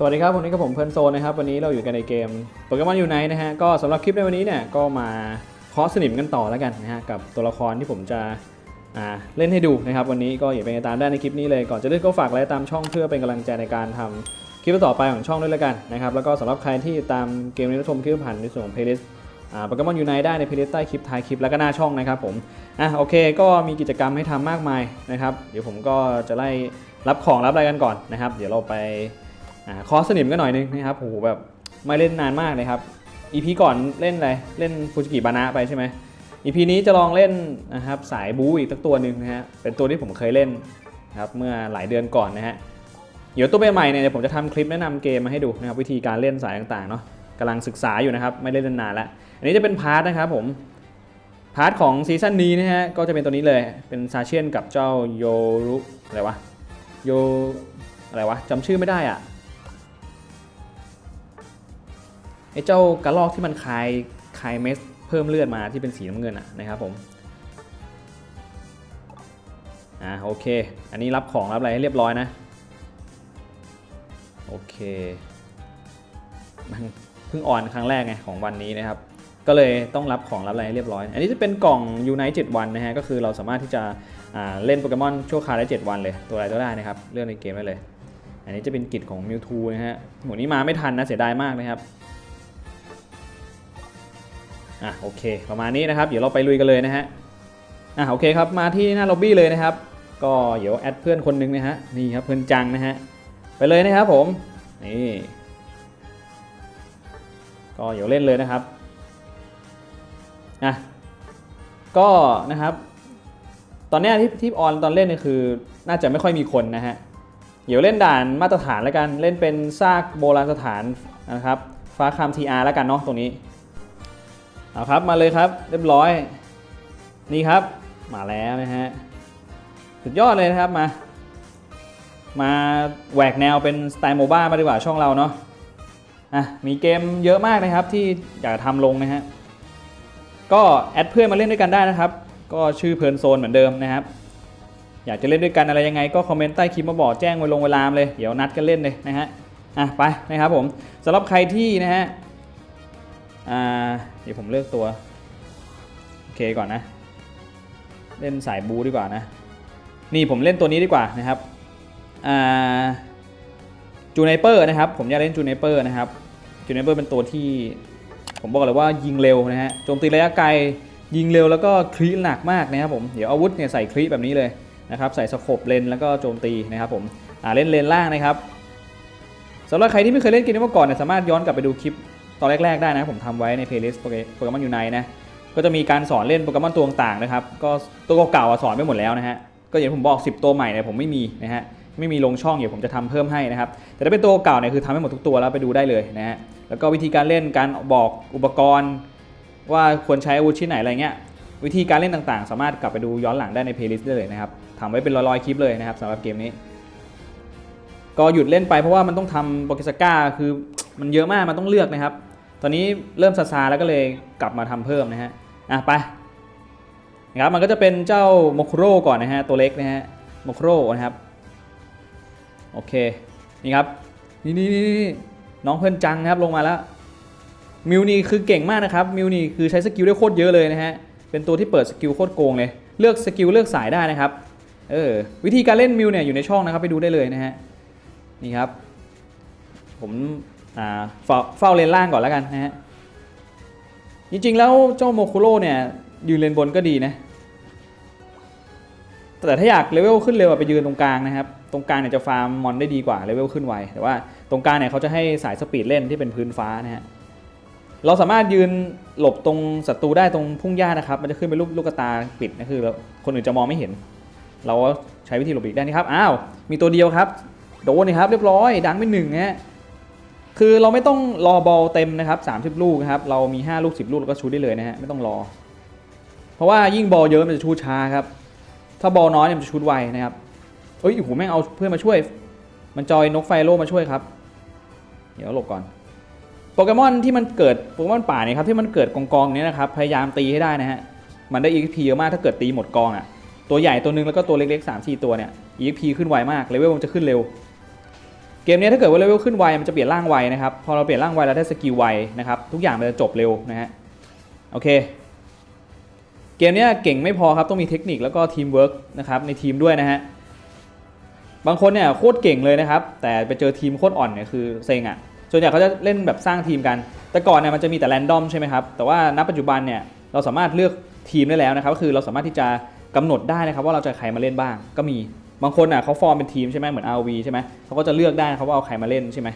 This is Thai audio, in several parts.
สวัสดีครับวันนี้กับผมเพลินโซนนะครับวันนี้เราอยู่กันในเกมโปเกมอนยูไนนะฮะก็สำหรับคลิปในวันนี้เนี่ยก็มาคาะสนิมกันต่อแล้วกันนะฮะกับตัวละครที่ผมจะเล่นให้ดูนะครับวันนี้ก็อย่าไปตามได้ในคลิปนี้เลยก่อนจะเล่นก็ฝากไลค์ตามช่องเพื่อเป็นกำลังใจในการทำคลิปต่อไปของช่องด้วยแล้วกันนะครับแล้วก็สำหรับใครที่ตามเกมนี้รับชมคลิปผ่านในส่วนของเพลย์ลิสต์โปเกมอนยูไนได้ในเพลย์ลิสต์ใต้คลิปท้ายคลิปแล้วก็หน้าช่องนะครับผมอะโอเค ก็มีกิจกรรมให้ทำมากมายนะครับเดี๋ยวผมก็จะไล่รับของรับอะไรกันก่อนนะครับ เดี๋ยวเราไป คอสนิมกันหน่อยนึงนะครับโหแบบไม่เล่นนานมากเลยครับ EP ก่อนเล่นอะไรเล่นฟูจิกิบานะไปใช่ไหม EP นี้จะลองเล่นนะครับสายบูอีกสักตัวหนึ่งนะฮะเป็นตัวที่ผมเคยเล่นนะครับเมื่อหลายเดือนก่อนนะฮะเดี๋ยวตัวใหม่ๆเนี่ยผมจะทำคลิปแนะนำเกมมาให้ดูนะครับวิธีการเล่นสายต่างๆเนาะกำลังศึกษาอยู่นะครับไม่ได้เล่นนานแล้วอันนี้จะเป็นพาร์ทนะครับผมพาร์ทของซีซั่นนี้นะฮะก็จะเป็นตัวนี้เลยเป็นซาเชียนกับเจ้าโยรุอะไรวะโยอะไรวะจำชื่อไม่ได้อะ อ้เจ้ากระลอกที่มันคายคายเม็ดเพิ่มเลือดมาที่เป็นสีน้ำเงินอะนะครับผมอ่าโอเค อันนี้รับของรับอะไรให้เรียบร้อยนะ โอเคมันเพิ่งออนครั้งแรกไงของวันนี้นะครับ ก็เลยต้องรับของรับอะไรให้เรียบร้อย อันนี้จะเป็นกล่องยูไนต์7วันนะฮะก็คือเราสามารถที่จะอ่าเล่นโปเกมอนชั่วคราวได้ 7 วันเลย ตัวอะไรก็ได้นะครับ เลือกในเกมได้เลย อันนี้จะเป็นกิจของมิวทูนะฮะหมวดนี้มาไม่ทันนะเสียดายมากนะครับ อะโอเค ประมาณนี้นะครับ เดี๋ยวเราไปลุยกันเลยนะฮะอะโอเคครับมาที่หน้าล็อบบี้เลยนะครับ ก็เดี๋ยวแอดเพื่อนคนหนึงนะฮะนี่ครับเพื่อนจังนะฮะไปเลยนะครับผมนี่ก็เดี๋ยวเล่นเลยนะครับอะก็นะครับ ตอนนี้ที่ที่ออนตอนเล่นเนี่ยคือน่าจะไม่ค่อยมีคนนะฮะเดี๋ยวเล่นด่านมาตรฐานแล้วกันเล่นเป็นซากโบราณสถานนะครับฟ้าคามทีอาร์แล้วกันเนาะตรงนี้ เอาครับมาเลยครับเรียบร้อย นี่ครับมาแล้วนะฮะสุดยอดเลยนะครับมา มาแหวกแนวเป็นสไตล์โมบ้ามาดีกว่าช่องเราเนาะอะมีเกมเยอะมากนะครับที่อยากทำลงนะฮะก็แอดเพื่อนมาเล่นด้วยกันได้นะครับ ก็ชื่อเพลินโซนเหมือนเดิมนะครับ อยากจะเล่นด้วยกันอะไรยังไง ก็คอมเมนต์ใต้คลิปมาบอกแจ้งไว้ลงเวลาเลยเดี๋ยวนัดกันเล่นเลยนะฮะอะไปนะครับผมสำหรับใครที่นะฮะ เดี๋ยวผมเลือกตัว โอเคก่อนนะ เล่นสายบูดีกว่านะ นี่ผมเล่นตัวนี้ดีกว่านะครับจูเนเปอร์นะครับ ผมอยากเล่นจูเนเปอร์นะครับจูเนเปอร์เป็นตัวที่ ผมบอกเลยว่ายิงเร็วนะฮะโจมตีระยะไกลยิงเร็วแล้วก็คลีหนักมากนะครับผมเดี๋ยวอาวุธเนี่ยใส่คลีแบบนี้เลยนะครับใส่สโคปเลนแล้วก็โจมตีนะครับผมอ่าเล่นเลนล่างนะครับสำหรับใครที่ไม่เคยเล่นเกมนี้มาก่อนเนี่ยสามารถย้อนกลับไปดูคลิป ตอนแรก ๆ ได้นะผมทำไว้ในเพลย์ลิสต์โปเกมอนยูไนนะก็จะมีการสอนเล่นโปเกมอนตัวต่างๆนะครับก็ตัวเก่าๆสอนไปหมดแล้วนะฮะก็อย่างผมบอก 10 ตัวใหม่เนี่ยผมไม่มีนะฮะไม่มีลงช่องเดี๋ยวผมจะทำเพิ่มให้นะครับแต่ถ้าเป็นตัวเก่าเนี่ยคือทำให้หมดทุกตัวแล้วไปดูได้เลยนะฮะแล้วก็วิธีการเล่นการบอกอุปกรณ์ ว่าควรใช้อาวุธชิ้นไหนอะไรเงี้ยวิธีการเล่นต่างๆ สามารถกลับไปดูย้อนหลังได้ในเพลย์ลิสต์ได้เลยนะครับทำไว้เป็นร้อยๆคลิปเลยนะครับสำหรับเกมนี้ ก็หยุดเล่นไปเพราะว่ามันต้องทำโปเกสก้าคือมันเยอะมากมันต้องเลือกนะครับ ตอนนี้เริ่มซาซาแล้วก็เลยกลับมาทำเพิ่มนะฮะ อะไปนะครับมันก็จะเป็นเจ้าโมโคโรก่อนนะฮะตัวเล็กนะฮะโมโคโรนะครับ โอเค นี่ครับ นี่นี่นี่น้องเพื่อนจังนะครับลงมาแล้ว มิวนี่คือเก่งมากนะครับ มิวนี่คือใช้สกิลได้โคตรเยอะเลยนะฮะ เป็นตัวที่เปิดสกิลโคตรโกงเลย เลือกสกิลเลือกสายได้นะครับ เออ วิธีการเล่นมิวเนี่ยอยู่ในช่องนะครับไปดูได้เลยนะฮะ นี่ครับ ผม เฝ้าเลนล่างก่อนแล้วกันนะฮะจริงๆแล้วเจ้าโมคุโร่เนี่ยยืนเลนบนก็ดีนะ แต่ถ้าอยากเลเวลขึ้นเร็วไปยืนตรงกลางนะครับ ตรงกลางเนี่ยจะฟาร์มมอนได้ดีกว่าเลเวลขึ้นไวแต่ว่าตรงกลางเนี่ยเขาจะให้สายสปีดเล่นที่เป็นพื้นฟ้านะฮะเราสามารถยืนหลบตรงศัตรูได้ตรงพุ่งหญ้านะครับ มันจะขึ้นเป็นรูปลูกตาปิดนะคือเราคนอื่นจะมองไม่เห็น เราก็ใช้วิธีหลบหลีกได้นี่ครับอ้าวมีตัวเดียวครับโดนนี่ครับเรียบร้อยดังไปหนึ่งฮะ คือเราไม่ต้องรอบอลเต็มนะครับ30 ลูกครับเรามี 5 ลูก 10 ลูกเราก็ชูได้เลยนะฮะไม่ต้องรอ เพราะว่ายิ่งบอลเยอะมันจะชูช้าครับ ถ้าบอลน้อยเนี่ยมันจะชูไวนะครับเอ้ยโอ้โหแม่งเอาเพื่อนมาช่วย มันจอยนกไฟโลมาช่วยครับ เดี๋ยวหลบก่อนโปเกมอนที่มันเกิดโปเกมอนป่าเนี่ยครับที่มันเกิดกองกองนี้นะครับพยายามตีให้ได้นะฮะมันได้ EXP เยอะมากถ้าเกิดตีหมดกองอะตัวใหญ่ตัวหนึงแล้วก็ตัวเล็กๆ3 4ตัวเนี่ย EXP ขึ้นไวมากเลเวลมันจะขึ้นเร็ว เกมนี้ถ้าเกิดว่าเลเวลขึ้นไวมันจะเปลี่ยนร่างไวนะครับ พอเราเปลี่ยนร่างไวเราได้สกิลไวนะครับทุกอย่างมันจะจบเร็วนะฮะโอเค เกมนี้เก่งไม่พอครับต้องมีเทคนิคแล้วก็ทีมเวิร์กนะครับในทีมด้วยนะฮะบางคนเนี่ยโคตรเก่งเลยนะครับ แต่ไปเจอทีมโคตรอ่อนเนี่ยคือเซ็งอะ่ะส่วนใหญ่เขาจะเล่นแบบสร้างทีมกัน แต่ก่อนเนี่ยมันจะมีแต่แรนดอมใช่ไหมครับแต่ว่าณปัจจุบันเนี่ยเราสามารถเลือกทีมได้แล้วนะครับก็คือเราสามารถที่จะกำหนดได้นะครับว่าเราจะใครมาเล่นบ้างก็มี บางคนอะเขาฟอร์มเป็นทีมใช่ไหมเหมือน RV ใช่ไหมเขาก็จะเลือกได้นะครับว่าเอาใครมาเล่นใช่ไหม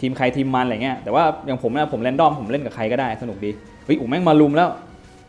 ทีมใครทีมมันอะไรเงี้ยแต่ว่าอย่างผมนะผมแรนดอมผมเล่นกับใครก็ได้สนุกดีเฮ้ยอู๋แม่งมาลุมแล้ว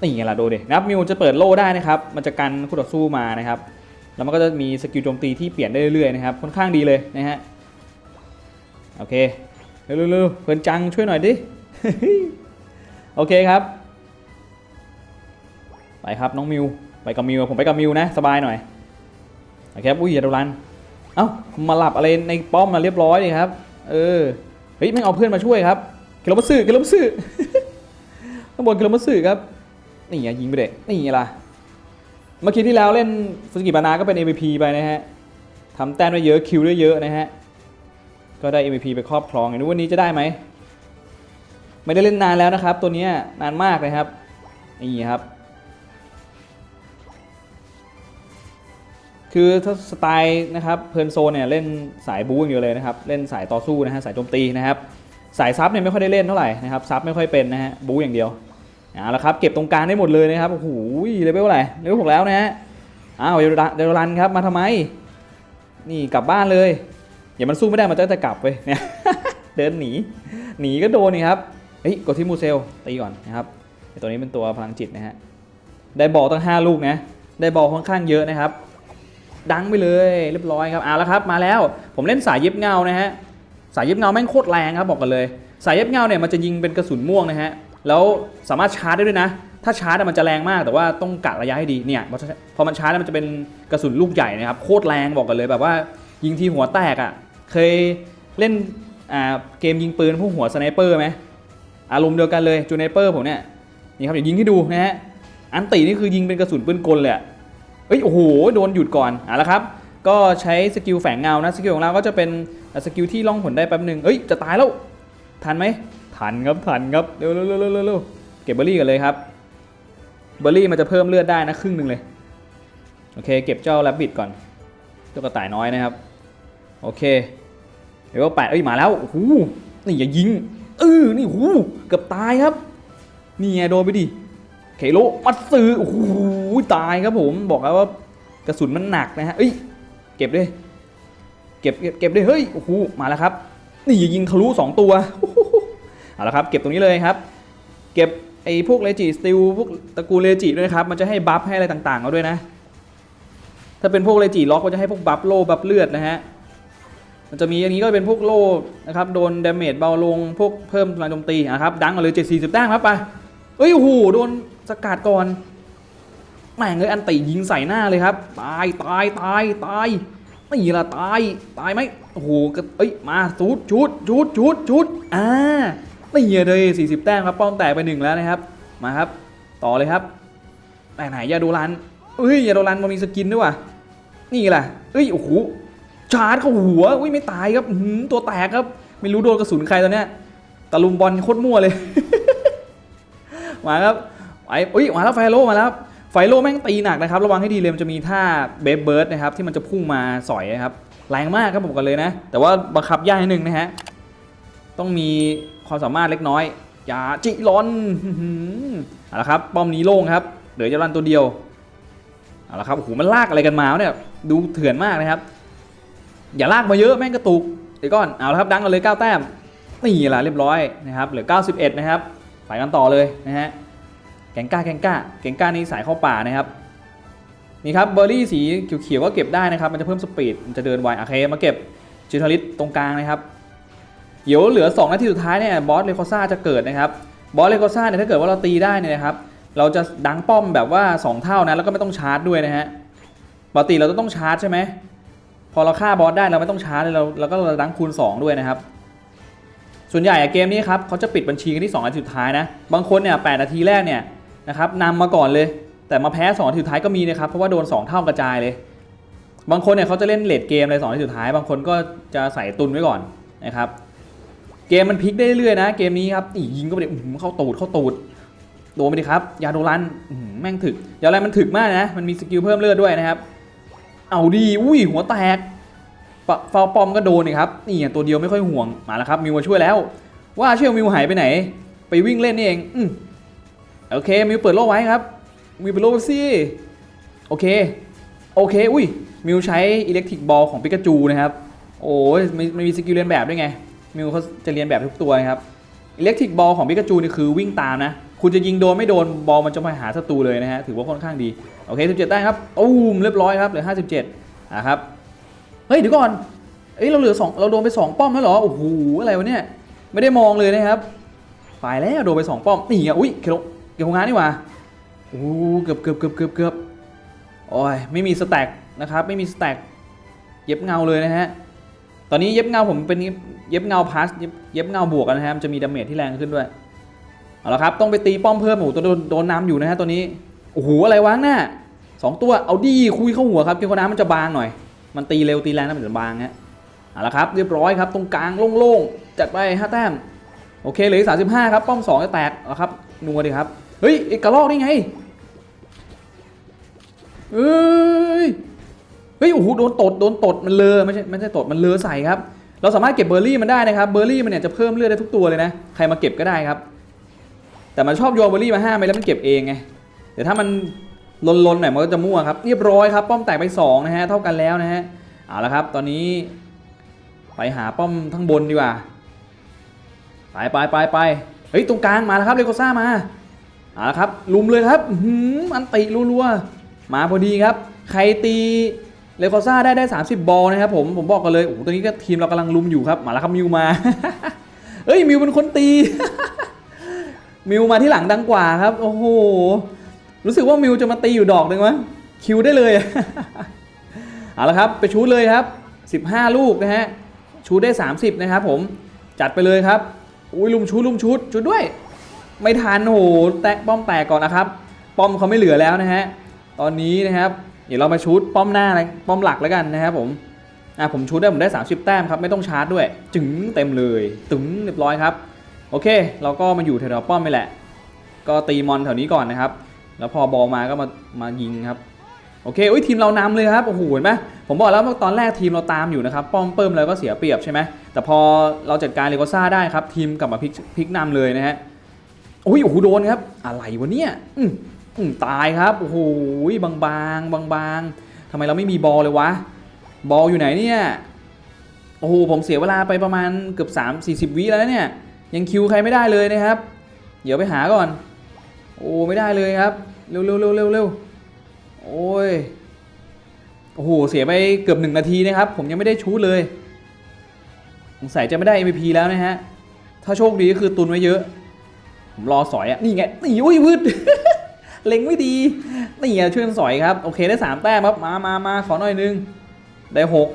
นี่ไงล่ะดูดินะครับมิวจะเปิดโล่ได้นะครับมันจะกันคู่ต่อสู้มานะครับแล้วมันก็จะมีสกิลโจมตีที่เปลี่ยนได้เรื่อยๆนะครับค่อนข้างดีเลยนะฮะโอเคเร็วๆเพื่อนจังช่วยหน่อยดิโอเคครับ ไปครับน้องมิวไปกับมิวผมไปกับมิวนะสบายหน่อย โอเครับอุ้ยอย่าดนรันเอ้ามาหลับอะไรในป้อมมาเรียบร้อยเลยครับ เออเฮ้ยไม่เอาเพื่อนมาช่วยครับเกลมัสึเกลมัสึข้างบนเกลมัสึครับนี่ไงยิงไปเด็กนี่ไงล่ะเมื่อกี้ที่แล้วเล่นฟุสกิบานาก็เป็น MVP ไปนะฮะทำแต้มได้เยอะคิวได้เยอะนะฮะก็ได้ MVP ไปครอบครองอย่างนี้วันนี้จะได้ไหมไม่ได้เล่นนานแล้วนะครับ ตัวนี้นานมากเลยครับนี่ครับ คือถ้าสไตล์นะครับเพลิร์นโซนเนี่ยเล่นสายบู๊อย่างเดียวเลยนะครับเล่นสายต่อสู้นะฮะสายโจมตีนะครับสายซับเนี่ยไม่ค่อยได้เล่นเท่าไหร่นะครับซับไม่ค่อยเป็นนะฮะบู๊อย่างเดียวเอาละครับเก็บตรงกลางได้หมดเลยนะครับโอ้โหเลเวลอะไรเลเวลหกแล้วนะฮะอ้าวเดลเดลรันครับมาทำไม นี่กลับบ้านเลยอย่ามันสู้ไม่ได้มันจะจะกลับไปเนี่ยเดินหนีหนีก็โดนนี่ครับเฮ้ยกดที่มูเซลตีก่อนนะครับตัวนี้เป็นตัวพลังจิตนะฮะได้บอลตั้ง 5 ลูกนะได้บอลค่อนข้างเยอะนะครับ ดังไปเลยเรียบร้อยครับเอาละครับมาแล้วผมเล่นสายเย็บเงานะฮะสายเย็บเงาแม่งโคตรแรงครับบอกกันเลย สายเย็บเงาเนี่ยมันจะยิงเป็นกระสุนม่วงนะฮะแล้วสามารถชาร์จได้ด้วยนะ ถ้าชาร์จอะมันจะแรงมากแต่ว่าต้องกะระยะให้ดีเนี่ยพอพอมันชาร์จแล้วมันจะเป็นกระสุนลูกใหญ่นะครับโคตรแรงบอกกันเลยแบบว่ายิงทีหัวแตกอะ่ะเคยเล่นเกมยิงปืนพวกหัวสไนเปอร์ไหมอารมณ์เดียวกันเลยจูเนเปอร์ผมเนี่ยนี่ครับเดี๋ยวยิงให้ดูนะฮะอันตีนี่คือยิงเป็นกระสุนปืนกลเลยอะ เอ้ยโอ้โหโดนหยุดก่อนอะแล้วครับ ก็ใช้สกิลแฝงเงานะสกิลของเราก็จะเป็นสกิลที่ล่องหนได้แป๊บหนึ่งเอ้ยจะตายแล้วทันไหมทันครับทันครับเร็วเร็วเร็วเร็วเร็วเก็บเบอร์รี่กันเลยครับเบอร์รี่มันจะเพิ่มเลือดได้นะครึ่งหนึ่งเลยโอเคเก็บเจ้าแรบบิทก่อนเจ้ากระต่ายน้อยนะครับโอเคเดี๋ยวก็แปดเอ้ยมาแล้วโอ้โหนี่อย่ายิงเออนี่โอ้โหเกือบตายครับนี่ไงโดนไปดิ เคโลมัตสึโอ้โหตายครับผมบอกแล้วว่ากระสุนมันหนักนะฮะเอ้ยเก็บด้วยเก็บเก็บเก็บด้วยเฮ้ยโอ้โหมาแล้วครับ นี่ยิงทะลุสองตัวเอาละครับ เก็บตรงนี้เลยครับ เก็บไอ้พวกเลจิสติลพวกตระกูลเลจิด้วยครับ มันจะให้บัฟให้อะไรต่างๆเอาด้วยนะ ถ้าเป็นพวกเลจิล็อกก็จะให้พวกบัฟโล่บัฟเลือดนะฮะมันจะมีอย่างนี้ก็เป็นพวกโล่นะครับโดนดาเมจเบาลงพวกเพิ่มพลังโจมตีนะครับดังมาเลย7 40แต้มครับไป เอ้ยโอ้โหโดนสกัดก่อนแม่งเลยอันติยิงใส่หน้าเลยครับ ตายตายตายตายนี่ละตายตายไหมโอ้โหก็เอ้ยมาชุดชุดชุดชุดชุดอ่านี่เลย40 แต้มครับป้อมแตกไปหนึ่งแล้วนะครับ มาครับ ต่อเลยครับไหนไหนยาโดรันเอ้ยยาโดรันมันมีสกินด้วยว่ะนี่แหละเอ้ยโอ้โหชาร์จเข้าหัวอุ้ยไม่ตายครับหือตัวแตกครับ ไม่รู้โดนกระสุนใครตอนเนี้ยตะลุมบอลโคตรมั่วเลย มาครับไอ้อุ้ยมาแล้วไฟโลมาแล้วไฟโลแม่งตีหนักนะครับ ระวังให้ดีเลยมันจะมีท่าเบฟเบิร์ดนะครับที่มันจะพุ่งมาสอยนะครับแรงมากครับผมกันเลยนะ แต่ว่าบังคับยากนิดนึงนะฮะต้องมีความสามารถเล็กน้อย อย่าจิร้อนเอาละครับป้อมนี้โล่งครับเหลือจะรันตัวเดียวเอาละครับโอ้โหมันลากอะไรกันมาเนี่ยดูเถื่อนมากนะครับ อย่าลากมาเยอะแม่งกระตุกเดี๋ยวก่อนเอาละครับดังกันเลย9แต้มนี่แหละเรียบร้อยนะครับเหลือ 91 นะครับ ไปกันต่อเลยนะฮะแกงก้าแกงก้าแกงก้านี่สายเข้าป่านะครับนี่ครับเบอร์รี่สีเขียวๆก็เก็บได้นะครับ มันจะเพิ่มสปีดมันจะเดินไวโอเคมาเก็บจิทาริสตรงกลางนะครับเดี๋ยวเหลือ 2 นาทีสุดท้ายเนี่ยบอสเลโคซ่าจะเกิดนะครับบอสเลโคซ่าเนี่ยถ้าเกิดว่าเราตีได้เนี่ยนะครับเราจะดังป้อมแบบว่า 2 เท่านะแล้วก็ไม่ต้องชาร์จด้วยนะฮะปกติเราจะต้องชาร์จใช่ไหมพอเราฆ่าบอสได้เราไม่ต้องชาร์จเลยเราเราก็ดังคูณ 2 ด้วยนะครับ ส่วนใหญ่เกมนี้ครับเขาจะปิดบัญชีกันที่2นาทีสุดท้ายนะ บางคนเนี่ย8นาทีแรกเนี่ยนะครับนำมาก่อนเลย แต่มาแพ้2นาทีสุดท้ายก็มีนะครับ เพราะว่าโดน 2 เท่ากระจายเลย บางคนเนี่ยเขาจะเล่นเลดเกมอะไรสองที่สุดท้าย บางคนก็จะใส่ตุนไว้ก่อนนะครับ เกมมันพลิกได้เรื่อยนะ เกมนี้ครับอียิงก็ไปดิอื้อหือเข้าตูดเข้าตูดโดนไปดิครับ ยาโดรันแม่งถึกยาโดรันมันถึกมากนะ มันมีสกิลเพิ่มเลือดด้วยนะครับ เอาดี อุ้ยหัวแตก ฟาวปอมก็โดนนี่ครับนี่อะตัวเดียวไม่ค่อยห่วงมาแล้วครับมิวมาช่วยแล้ว ว่าเชื่อมิวหายไปไหน ไปวิ่งเล่นนี่เองอืมโอเคมิวเปิดโล่ไว้ครับมิวเปิดโล่ไว้สิโอเคโอเคอุ้ยมิวใช้อิเล็กทริกบอลของปิกาจูนะครับโอ้ยมันมันมีสกิลเรียนแบบด้วยไงมิวเขาจะเรียนแบบทุกตัวนะครับอิเล็กทริกบอลของปิกาจูนี่คือวิ่งตามนะ คุณจะยิงโดนไม่โดนบอลมันจะไปหาศัตรูเลยนะฮะถือว่าค่อนข้างดี โอเค 17ได้มครับตูมเรียบร้อยครับเหลือ 57อะครับ เฮ้ยเดี๋ยวก่อนเอ้ยเราเหลือสองเราโดนไปสองป้อมแล้วเหรอโอ้โหอะไรวะเนี่ยไม่ได้มองเลยนะครับตายแล้วโดนไปสองป้อมนี่ไงอุ้ยเคโลเกี่ยวกับงานนี่หว่าโอ้เกือบเกือบเกือบเกือบเกือบโอ้ยไม่มีสแต็กนะครับไม่มีสแต็กเย็บเงาเลยนะฮะตอนนี้เย็บเงาผมเป็นเย็บเงาพาสเย็บเย็บเงาบวกกันนะฮะมันจะมีดาเมจที่แรงขึ้นด้วยเอาละครับต้องไปตีป้อมเพิ่มโอ้ตัวโดนน้ำอยู่นะฮะตัวนี้โอ้โหอะไรวะหน้าสองตัวเอาดีคุยเข้าหัวครับเกมโคน้ำมันจะบางหน่อย มันตีเร็วตีแรงนะมันจะบางฮะเอาละครับเรียบร้อยครับตรงกลางโล่งๆจัดไปห้าแต้มโอเคเหลือสามสิบห้าครับป้อมสองจะแตกแล้วครับนัวดีครับเฮ้ยไอ้กระลอกนี่ไงเอ้ยเฮ้ยโอ้โหโดนตดโดนตดมันเลอไม่ใช่ไม่ใช่ตดมันเลอใส่ครับ เราสามารถเก็บเบอร์รี่มันได้นะครับเบอร์รี่มันเนี่ยจะเพิ่มเลือดได้ทุกตัวเลยนะใครมาเก็บก็ได้ครับ แต่มันชอบโยนเบอร์รี่มาห้ามไปแล้วมันเก็บเองไงแต่ถ้ามัน ลนๆหน่อยมันก็จะมั่วครับเรียบร้อยครับ ป้อมแตกไปสองนะฮะเท่ากันแล้วนะฮะเอาละครับ ตอนนี้ ไปหาป้อมทั้งบนดีกว่าไปไปไปไปเฮ้ยตรงกลางมาแล้วครับเลโกซ่ามาเอาละครับลุมเลยครับอื้อหืออันติรัวๆมาพอดีครับ ใครตีเลโกซ่าได้ได้ 30 บอลนะครับผมผมบอกกันเลยโอ้โหตอนนี้ก็ทีมเรากำลังลุมอยู่ครับมาแล้วครับมิวมาเฮ้ยมิวเป็นคนตีมิวมาที่หลังดังกว่าครับ โอ้โห รู้สึกว่ามิวจะมาตีอยู่ดอกหนึ่งมั้งคิวได้เลย เอาละครับ ไปชูดเลยครับ 15 ลูกนะฮะ ชูดได้ 30 นะครับผม จัดไปเลยครับ อุ้ยลุมชูดลุมชุดชุดด้วย ไม่ทันโอ้โหแตะป้อมแตกก่อนนะครับป้อมเขาไม่เหลือแล้วนะฮะ ตอนนี้นะครับ เดี๋ยวเรามาชูดป้อมหน้าเลยป้อมหลักแล้วกันนะครับผม อะผมชูดได้ผมได้ 30 แต้มครับไม่ต้องชาร์จด้วย จึงเต็มเลยตึงเรียบร้อยครับ โอเค เราก็มาอยู่แถวๆป้อมไปแหละ ก็ตีมอนแถวนี้ก่อนนะครับ แล้วพอบอลมาก็มามายิงครับโอเคอุ้ยทีมเรานำเลยครับโอ้โหเห็นไหมผมบอกแล้วว่าตอนแรกทีมเราตามอยู่นะครับป้อมเปิ้มแล้วก็เสียเปรียบใช่ไหมแต่พอเราจัดการเลโกซ่าได้ครับ ทีมกลับมาพลิกพลิกนำเลยนะฮะอุ้ยโอ้โหโดนครับ อะไรวะเนี่ยอืมอืมตายครับโอ้โหบางบางบางบางทำไมเราไม่มีบอลเลยวะ บอลอยู่ไหนเนี่ยโอ้โหผมเสียเวลาไปประมาณเกือบ3 40 วิแล้วเนี่ยยังคิวใครไม่ได้เลยนะครับ เดี๋ยวไปหาก่อน โอ้ไม่ได้เลยครับ เร็วเร็วเร็วเร็วเร็วโอ้ยโอ้โหเสียไปเกือบหนึ่งนาทีนะครับ ผมยังไม่ได้ชูดเลยสงสัยจะไม่ได้ MVP แล้วนะฮะ ถ้าโชคดีก็คือตุนไว้เยอะ ผมรอสอยอะนี่ไงนี่อุ้ยวืดเล็งไม่ดีนี่ไงช่วยสอยครับ โอเคได้สามแต้มครับมามามาขอหน่อยนึง ได้หก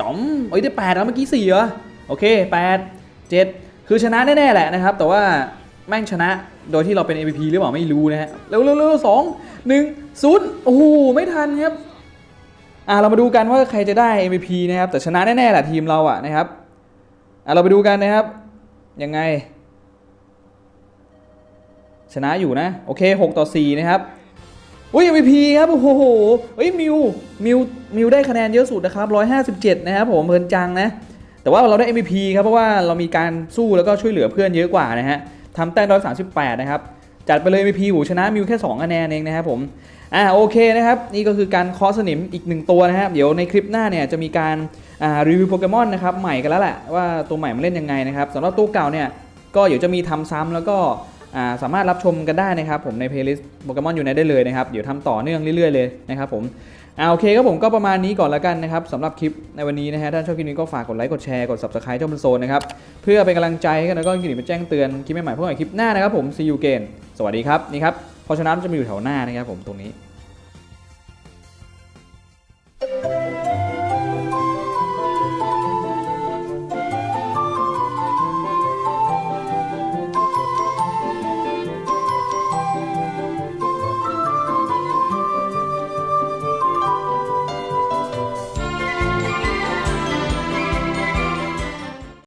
จ๋อมเอ้ยได้แปดแล้วเมื่อกี้สี่เหรอโอเคแปดเจ็ดคือชนะแน่ๆแหละนะครับ แต่ว่า แม่งชนะโดยที่เราเป็น MVP หรือเปล่าไม่รู้นะฮะเร็วเร็วสองหนึ่งศูนย์โอ้โหไม่ทันครับอะเรามาดูกันว่าใครจะได้ MVP นะครับแต่ชนะแน่ๆแหละทีมเราอะนะครับอะเราไปดูกันนะครับยังไง ชนะอยู่นะโอเค 6 ต่อ 4 นะครับอุ้ย MVP ครับโอ้โหเฮ้ยมิวมิวมิวได้คะแนนเยอะสุดนะครับ 157 นะครับผมเพลินจังนะแต่ว่าเราได้ MVP ครับเพราะว่าเรามีการสู้แล้วก็ช่วยเหลือเพื่อนเยอะกว่านะฮะ ทำแต้ม138นะครับ จัดไปเลย MVP หูชนะมิวแค่2คะแนนเองนะครับผม อ่าโอเคนะครับ นี่ก็คือการคอสนิมอีกหนึ่งตัวนะครับ เดี๋ยวในคลิปหน้าเนี่ยจะมีการอ่ารีวิวโปเกมอนนะครับใหม่กันแล้วแหละว่าตัวใหม่มันเล่นยังไงนะครับสำหรับตัวเก่าเนี่ยก็เดี๋ยวจะมีทำซ้ำแล้วก็สามารถรับชมกันได้นะครับผมในเพลย์ลิสต์โปเกมอนอยู่ในได้เลยนะครับ เดี๋ยวทำต่อเนื่องเรื่อยๆเลยนะครับผม อ่าโอเคครับผมก็ประมาณนี้ก่อนแล้วกันนะครับสำหรับคลิปในวันนี้นะฮะถ้าชอบคลิปนี้ก็ฝากกดไลค์กดแชร์กด subscribe ช่องบันโซนนะครับเพื่อเป็นกำลังใจให้กันแล้วก็คลิปนี้มาแจ้งเตือนคลิปใหม่ๆพวกใหม่คลิปหน้านะครับผม see you again สวัสดีครับนี่ครับเพราะฉะนั้นจะมาอยู่แถวหน้านะครับผมตรงนี้